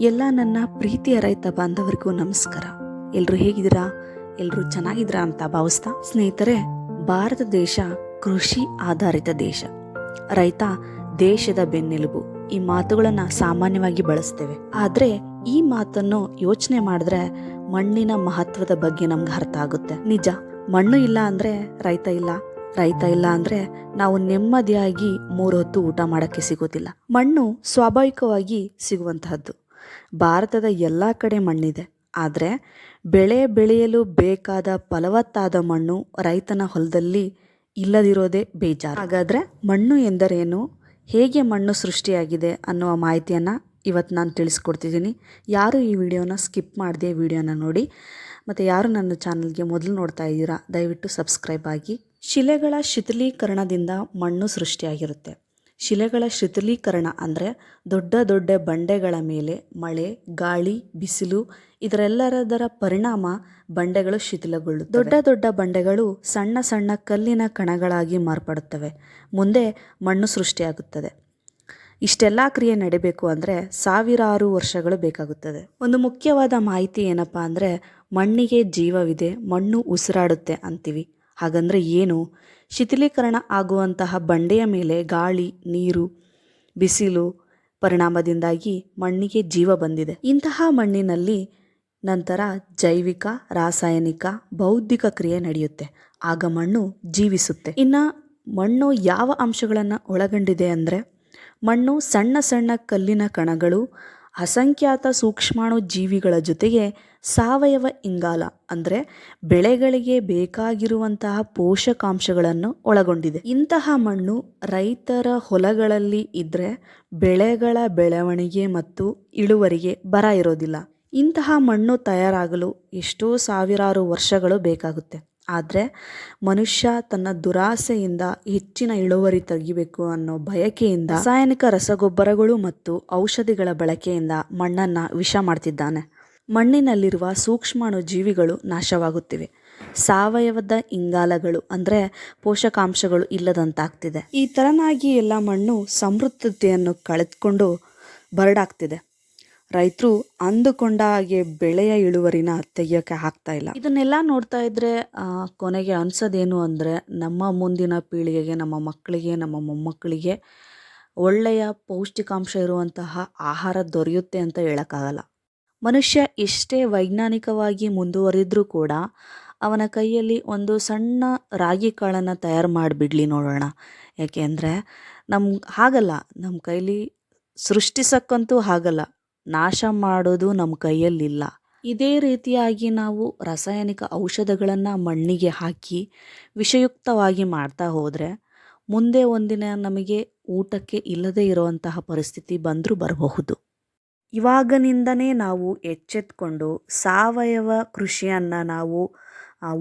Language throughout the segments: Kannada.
ಎಲ್ಲ ನನ್ನ ಪ್ರೀತಿಯ ರೈತ ಬಾಂಧವರಿಗೂ ನಮಸ್ಕಾರ. ಎಲ್ಲರೂ ಹೇಗಿದ್ದೀರಾ? ಎಲ್ಲರೂ ಚೆನ್ನಾಗಿದ್ದೀರಾ ಅಂತ ಭಾವಿಸ್ತಾ ಸ್ನೇಹಿತರೆ, ಭಾರತ ದೇಶ ಕೃಷಿ ಆಧಾರಿತ ದೇಶ. ರೈತ ದೇಶದ ಬೆನ್ನೆಲುಬು. ಈ ಮಾತುಗಳನ್ನು ಸಾಮಾನ್ಯವಾಗಿ ಬಳಸ್ತೇವೆ. ಆದರೆ ಈ ಮಾತನ್ನು ಯೋಚನೆ ಮಾಡಿದ್ರೆ ಮಣ್ಣಿನ ಮಹತ್ವದ ಬಗ್ಗೆ ನಮ್ಗೆ ಅರ್ಥ ಆಗುತ್ತೆ. ನಿಜ, ಮಣ್ಣು ಇಲ್ಲ ಅಂದ್ರೆ ರೈತ ಇಲ್ಲ. ರೈತ ಇಲ್ಲ ಅಂದ್ರೆ ನಾವು ನೆಮ್ಮದಿಯಾಗಿ ಮೂರು ಹೊತ್ತು ಊಟ ಮಾಡಕ್ಕೆ ಸಿಗೋದಿಲ್ಲ. ಮಣ್ಣು ಸ್ವಾಭಾವಿಕವಾಗಿ ಸಿಗುವಂತಹದ್ದು. ಭಾರತದ ಎಲ್ಲ ಕಡೆ ಮಣ್ಣಿದೆ. ಆದರೆ ಬೆಳೆ ಬೆಳೆಯಲು ಬೇಕಾದ ಫಲವತ್ತಾದ ಮಣ್ಣು ರೈತನ ಹೊಲದಲ್ಲಿ ಇಲ್ಲದಿರೋದೇ ಬೇಜಾರು. ಹಾಗಾದರೆ ಮಣ್ಣು ಎಂದರೇನು? ಹೇಗೆ ಮಣ್ಣು ಸೃಷ್ಟಿಯಾಗಿದೆ ಅನ್ನುವ ಮಾಹಿತಿಯನ್ನು ಇವತ್ತು ನಾನು ತಿಳಿಸ್ಕೊಡ್ತಿದ್ದೀನಿ. ಯಾರು ಈ ವಿಡಿಯೋನ ಸ್ಕಿಪ್ ಮಾಡಿದೆ ವಿಡಿಯೋನ ನೋಡಿ, ಮತ್ತು ಯಾರು ನನ್ನ ಚಾನಲ್ಗೆ ಮೊದಲು ನೋಡ್ತಾ ಇದ್ದೀರಾ, ದಯವಿಟ್ಟು ಸಬ್ಸ್ಕ್ರೈಬ್ ಆಗಿ. ಶಿಲೆಗಳ ಶಿಥಿಲೀಕರಣದಿಂದ ಮಣ್ಣು ಸೃಷ್ಟಿಯಾಗಿರುತ್ತೆ. ಶಿಲೆಗಳ ಶಿಥಿಲೀಕರಣ ಅಂದರೆ ದೊಡ್ಡ ದೊಡ್ಡ ಬಂಡೆಗಳ ಮೇಲೆ ಮಳೆ, ಗಾಳಿ, ಬಿಸಿಲು ಇದರೆಲ್ಲರದರ ಪರಿಣಾಮ ಬಂಡೆಗಳು ಶಿಥಿಲಗೊಳ್ಳು ದೊಡ್ಡ ದೊಡ್ಡ ಬಂಡೆಗಳು ಸಣ್ಣ ಸಣ್ಣ ಕಲ್ಲಿನ ಕಣಗಳಾಗಿ ಮಾರ್ಪಡುತ್ತವೆ. ಮುಂದೆ ಮಣ್ಣು ಸೃಷ್ಟಿಯಾಗುತ್ತದೆ. ಇಷ್ಟೆಲ್ಲ ಕ್ರಿಯೆ ನಡಿಬೇಕು ಅಂದರೆ ಸಾವಿರಾರು ವರ್ಷಗಳು ಬೇಕಾಗುತ್ತದೆ. ಒಂದು ಮುಖ್ಯವಾದ ಮಾಹಿತಿ ಏನಪ್ಪ ಅಂದರೆ ಮಣ್ಣಿಗೆ ಜೀವವಿದೆ, ಮಣ್ಣು ಉಸಿರಾಡುತ್ತೆ ಅಂತೀವಿ. ಹಾಗಂದ್ರೆ ಏನು? ಶಿಥಿಲೀಕರಣ ಆಗುವಂತಹ ಬಂಡೆಯ ಮೇಲೆ ಗಾಳಿ, ನೀರು, ಬಿಸಿಲು ಪರಿಣಾಮದಿಂದಾಗಿ ಮಣ್ಣಿಗೆ ಜೀವ ಬಂದಿದೆ. ಇಂತಹ ಮಣ್ಣಿನಲ್ಲಿ ನಂತರ ಜೈವಿಕ, ರಾಸಾಯನಿಕ, ಬೌದ್ಧಿಕ ಕ್ರಿಯೆ ನಡೆಯುತ್ತೆ. ಆಗ ಮಣ್ಣು ಜೀವಿಸುತ್ತೆ. ಇನ್ನು ಮಣ್ಣು ಯಾವ ಅಂಶಗಳನ್ನು ಒಳಗೊಂಡಿದೆ ಅಂದರೆ ಮಣ್ಣು ಸಣ್ಣ ಸಣ್ಣ ಕಲ್ಲಿನ ಕಣಗಳು ಅಸಂಖ್ಯಾತ ಸೂಕ್ಷ್ಮಾಣು ಜೀವಿಗಳ ಜೊತೆಗೆ ಸಾವಯವ ಇಂಗಾಲ ಅಂದರೆ ಬೆಳೆಗಳಿಗೆ ಬೇಕಾಗಿರುವಂತಹ ಪೋಷಕಾಂಶಗಳನ್ನು ಒಳಗೊಂಡಿದೆ. ಇಂತಹ ಮಣ್ಣು ರೈತರ ಹೊಲಗಳಲ್ಲಿ ಇದ್ದರೆ ಬೆಳೆಗಳ ಬೆಳವಣಿಗೆ ಮತ್ತು ಇಳುವರಿಗೆ ಬರ ಇರೋದಿಲ್ಲ. ಇಂತಹ ಮಣ್ಣು ತಯಾರಾಗಲು ಎಷ್ಟೋ ಸಾವಿರಾರು ವರ್ಷಗಳು ಬೇಕಾಗುತ್ತೆ. ಆದರೆ ಮನುಷ್ಯ ತನ್ನ ದುರಾಸೆಯಿಂದ ಹೆಚ್ಚಿನ ಇಳುವರಿ ತೆಗಿಬೇಕು ಅನ್ನೋ ಬಯಕೆಯಿಂದ ರಾಸಾಯನಿಕ ರಸಗೊಬ್ಬರಗಳು ಮತ್ತು ಔಷಧಿಗಳ ಬಳಕೆಯಿಂದ ಮಣ್ಣನ್ನು ವಿಷ ಮಾಡ್ತಿದ್ದಾನೆ. ಮಣ್ಣಿನಲ್ಲಿರುವ ಸೂಕ್ಷ್ಮಾಣು ಜೀವಿಗಳು ನಾಶವಾಗುತ್ತಿವೆ. ಸಾವಯವದ ಇಂಗಾಲಗಳು ಅಂದರೆ ಪೋಷಕಾಂಶಗಳು ಇಲ್ಲದಂತಾಗ್ತಿದೆ. ಈ ತರನಾಗಿ ಎಲ್ಲ ಮಣ್ಣು ಸಮೃದ್ಧತೆಯನ್ನು ಕಳೆದುಕೊಂಡು ಬರಡಾಗ್ತಿದೆ. ರೈತರು ಅಂದುಕೊಂಡ ಹಾಗೆ ಬೆಳೆಯ ಇಳುವರಿನ ತೆಗಿಯೋಕೆ ಆಗ್ತಾ ಇಲ್ಲ. ಇದನ್ನೆಲ್ಲ ನೋಡ್ತಾ ಇದ್ರೆ ಕೊನೆಗೆ ಅನ್ಸೋದೇನು ಅಂದರೆ, ನಮ್ಮ ಮುಂದಿನ ಪೀಳಿಗೆಗೆ, ನಮ್ಮ ಮಕ್ಕಳಿಗೆ, ನಮ್ಮ ಮೊಮ್ಮಕ್ಕಳಿಗೆ ಒಳ್ಳೆಯ ಪೌಷ್ಟಿಕಾಂಶ ಇರುವಂತಹ ಆಹಾರ ದೊರೆಯುತ್ತೆ ಅಂತ ಹೇಳೋಕ್ಕಾಗಲ್ಲ. ಮನುಷ್ಯ ಎಷ್ಟೇ ವೈಜ್ಞಾನಿಕವಾಗಿ ಮುಂದುವರಿದ್ರೂ ಕೂಡ ಅವನ ಕೈಯಲ್ಲಿ ಒಂದು ಸಣ್ಣ ರಾಗಿ ಕಾಳನ್ನು ತಯಾರು ಮಾಡಿಬಿಡ್ಲಿ ನೋಡೋಣ. ಯಾಕೆಂದರೆ ನಮ್ಗೆ ಹಾಗಲ್ಲ ನಮ್ಮ ಕೈಲಿ ಸೃಷ್ಟಿಸಕ್ಕಂತೂ ಆಗಲ್ಲ ನಾಶ ಮಾಡೋದು ನಮ್ಮ ಕೈಯಲ್ಲಿಲ್ಲ. ಇದೇ ರೀತಿಯಾಗಿ ನಾವು ರಾಸಾಯನಿಕ ಔಷಧಗಳನ್ನು ಮಣ್ಣಿಗೆ ಹಾಕಿ ವಿಷಯುಕ್ತವಾಗಿ ಮಾಡ್ತಾ ಹೋದರೆ ಮುಂದೆ ಒಂದಿನ ನಮಗೆ ಊಟಕ್ಕೆ ಇಲ್ಲದೇ ಇರುವಂತಹ ಪರಿಸ್ಥಿತಿ ಬಂದರೂ ಬರಬಹುದು. ಇವಾಗನಿಂದನೇ ನಾವು ಎಚ್ಚೆತ್ಕೊಂಡು ಸಾವಯವ ಕೃಷಿಯನ್ನು ನಾವು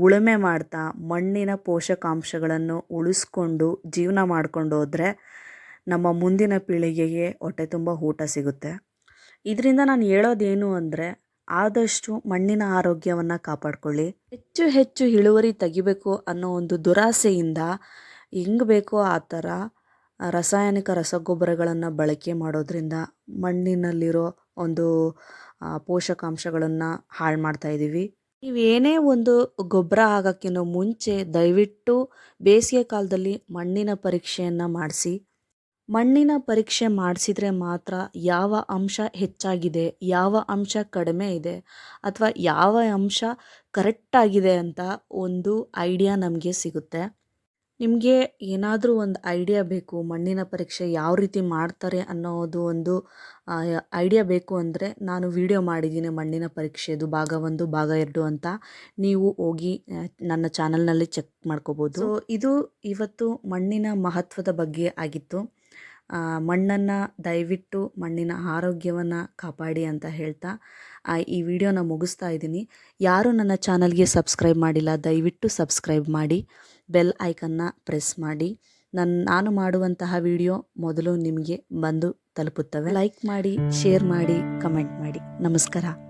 ಉಳುಮೆ ಮಾಡ್ತಾ ಮಣ್ಣಿನ ಪೋಷಕಾಂಶಗಳನ್ನು ಉಳಿಸ್ಕೊಂಡು ಜೀವನ ಮಾಡ್ಕೊಂಡು ನಮ್ಮ ಮುಂದಿನ ಪೀಳಿಗೆಗೆ ಹೊಟ್ಟೆ ತುಂಬ ಊಟ ಸಿಗುತ್ತೆ. ಇದರಿಂದ ನಾನು ಹೇಳೋದೇನು ಅಂದರೆ ಆದಷ್ಟು ಮಣ್ಣಿನ ಆರೋಗ್ಯವನ್ನು ಕಾಪಾಡಿಕೊಳ್ಳಿ. ಹೆಚ್ಚು ಹೆಚ್ಚು ಇಳುವರಿ ತೆಗಿಬೇಕು ಅನ್ನೋ ಒಂದು ದುರಾಸೆಯಿಂದ ಹೆಂಗೆ ಬೇಕೋ ಆ ಥರ ರಾಸಾಯನಿಕ ರಸಗೊಬ್ಬರಗಳನ್ನು ಬಳಕೆ ಮಾಡೋದ್ರಿಂದ ಮಣ್ಣಿನಲ್ಲಿರೋ ಒಂದು ಪೋಷಕಾಂಶಗಳನ್ನು ಹಾಳು ಮಾಡ್ತಾ ಇದ್ದೀವಿ ನೀವೇನೇ ಒಂದು ಗೊಬ್ಬರ ಆಗೋಕ್ಕಿಂತ ಮುಂಚೆ ದಯವಿಟ್ಟು ಬೇಸಿಗೆ ಕಾಲದಲ್ಲಿ ಮಣ್ಣಿನ ಪರೀಕ್ಷೆಯನ್ನು ಮಾಡಿಸಿ. ಮಣ್ಣಿನ ಪರೀಕ್ಷೆ ಮಾಡಿಸಿದ್ರೆ ಮಾತ್ರ ಯಾವ ಅಂಶ ಹೆಚ್ಚಾಗಿದೆ, ಯಾವ ಅಂಶ ಕಡಿಮೆ ಇದೆ ಅಥವಾ ಯಾವ ಅಂಶ ಕರೆಕ್ಟಾಗಿದೆ ಅಂತ ಒಂದು ಐಡಿಯಾ ನಮಗೆ ಸಿಗುತ್ತೆ. ನಿಮಗೆ ಏನಾದರೂ ಒಂದು ಐಡಿಯಾ ಬೇಕು, ಮಣ್ಣಿನ ಪರೀಕ್ಷೆ ಯಾವ ರೀತಿ ಮಾಡ್ತಾರೆ ಅನ್ನೋದು ಒಂದು ಐಡಿಯಾ ಬೇಕು ಅಂದರೆ ನಾನು ವಿಡಿಯೋ ಮಾಡಿದ್ದೀನಿ ಮಣ್ಣಿನ ಪರೀಕ್ಷೆದು ಭಾಗ ಒಂದು, ಭಾಗ ಎರಡು ಅಂತ. ನೀವು ಹೋಗಿ ನನ್ನ ಚಾನಲ್ನಲ್ಲಿ ಚೆಕ್ ಮಾಡ್ಕೋಬೋದು. ಇದು ಇವತ್ತು ಮಣ್ಣಿನ ಮಹತ್ವದ ಬಗ್ಗೆ ಆಗಿತ್ತು. ಮಣ್ಣನ್ನು ದಯವಿಟ್ಟು ಮಣ್ಣಿನ ಆರೋಗ್ಯವನ್ನು ಕಾಪಾಡಿ ಅಂತ ಹೇಳ್ತಾ ಈ ವಿಡಿಯೋನ ಮುಗಿಸ್ತಾ ಇದ್ದೀನಿ. ಯಾರು ನನ್ನ ಚಾನಲ್ಗೆ ಸಬ್ಸ್ಕ್ರೈಬ್ ಮಾಡಿಲ್ಲ, ದಯವಿಟ್ಟು ಸಬ್ಸ್ಕ್ರೈಬ್ ಮಾಡಿ, ಬೆಲ್ ಐಕನ್ನ ಪ್ರೆಸ್ ಮಾಡಿ. ನನ್ನ ನಾನು ಮಾಡುವಂತಹ ವಿಡಿಯೋ ಮೊದಲು ನಿಮಗೆ ಬಂದು ತಲುಪುತ್ತವೆ. ಲೈಕ್ ಮಾಡಿ, ಶೇರ್ ಮಾಡಿ, ಕಮೆಂಟ್ ಮಾಡಿ. ನಮಸ್ಕಾರ.